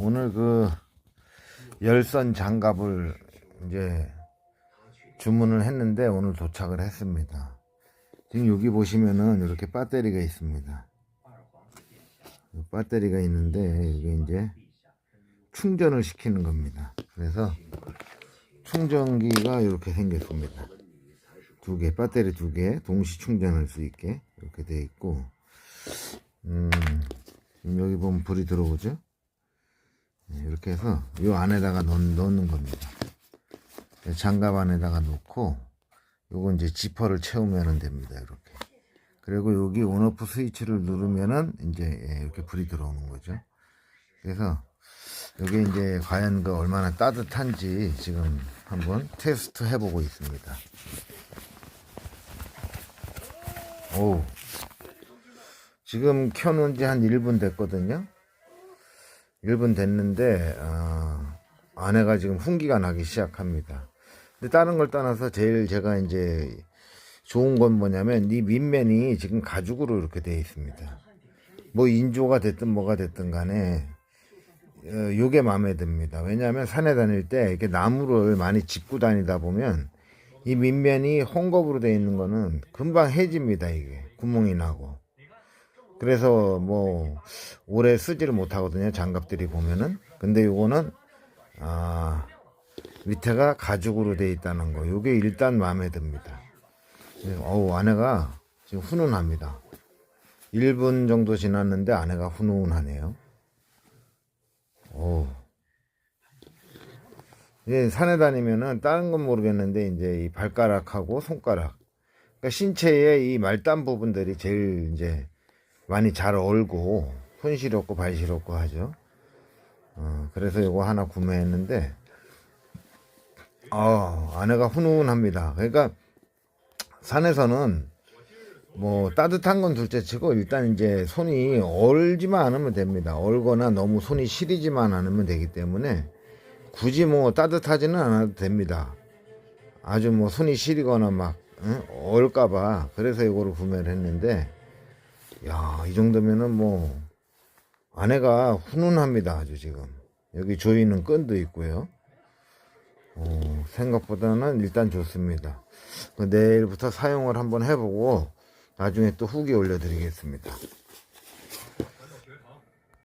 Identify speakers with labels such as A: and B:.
A: 오늘 그 열선 장갑을 이제 주문을 했는데 오늘 도착을 했습니다. 지금 여기 보시면은 이렇게 배터리가 있습니다. 이 배터리가 있는데 이게 이제 충전을 시키는 겁니다. 그래서 충전기가 이렇게 생겼습니다. 두 개, 배터리 두 개, 동시 충전할 수 있게 이렇게 되어 있고, 음, 여기 보면 불이 들어오죠? 네, 이렇게 해서 이 안에다가 넣, 넣는 겁니다. 장갑 안에다가 놓고, 요거 이제 지퍼를 채우면 됩니다. 이렇게. 그리고 여기 온오프 스위치를 누르면은 이제 예, 이렇게 불이 들어오는 거죠. 그래서 여기 이제 과연 그 얼마나 따뜻한지 지금 한번 테스트 해보고 있습니다. 오, 지금 켜놓은 지 한 1분 됐거든요. 1분 됐는데, 어, 아내가 지금 훈기가 나기 시작합니다. 근데 다른 걸 떠나서 제일 제가 이제 좋은 건 뭐냐면 이 밑면이 지금 가죽으로 이렇게 되어 있습니다. 뭐 인조가 됐든 뭐가 됐든 간에 어, 요게 마음에 듭니다. 왜냐하면 산에 다닐 때 이렇게 나무를 많이 짚고 다니다 보면 이 밑면이 홍겁으로 되어 있는 거는 금방 해집니다. 이게 구멍이 나고. 그래서 뭐 오래 쓰지를 못하거든요. 장갑들이 보면은. 근데 요거는 아 밑에가 가죽으로 되어 있다는 거. 요게 일단 마음에 듭니다. 네, 어우 아내가 지금 훈훈합니다. 1분 정도 지났는데 아내가 훈훈하네요. 오. 이제 산에 다니면은 다른 건 모르겠는데 이제 이 발가락하고 손가락, 그러니까 신체의 이 말단 부분들이 제일 이제 많이 잘 얼고 손 시렵고 발 시렵고 하죠. 어, 그래서 이거 하나 구매했는데, 어, 아내가 훈훈합니다. 그러니까 산에서는 뭐 따뜻한 건 둘째치고 일단 이제 손이 얼지만 않으면 됩니다. 얼거나 너무 손이 시리지만 않으면 되기 때문에 굳이 뭐 따뜻하지는 않아도 됩니다. 아주 뭐 손이 시리거나 막 응? 얼까봐 그래서 이거를 구매를 했는데 야 이 정도면은 뭐 아내가 훈훈합니다 아주 지금 여기 조이는 끈도 있고요. 어, 생각보다는 일단 좋습니다. 그 내일부터 사용을 한번 해보고 나중에 또 후기 올려드리겠습니다.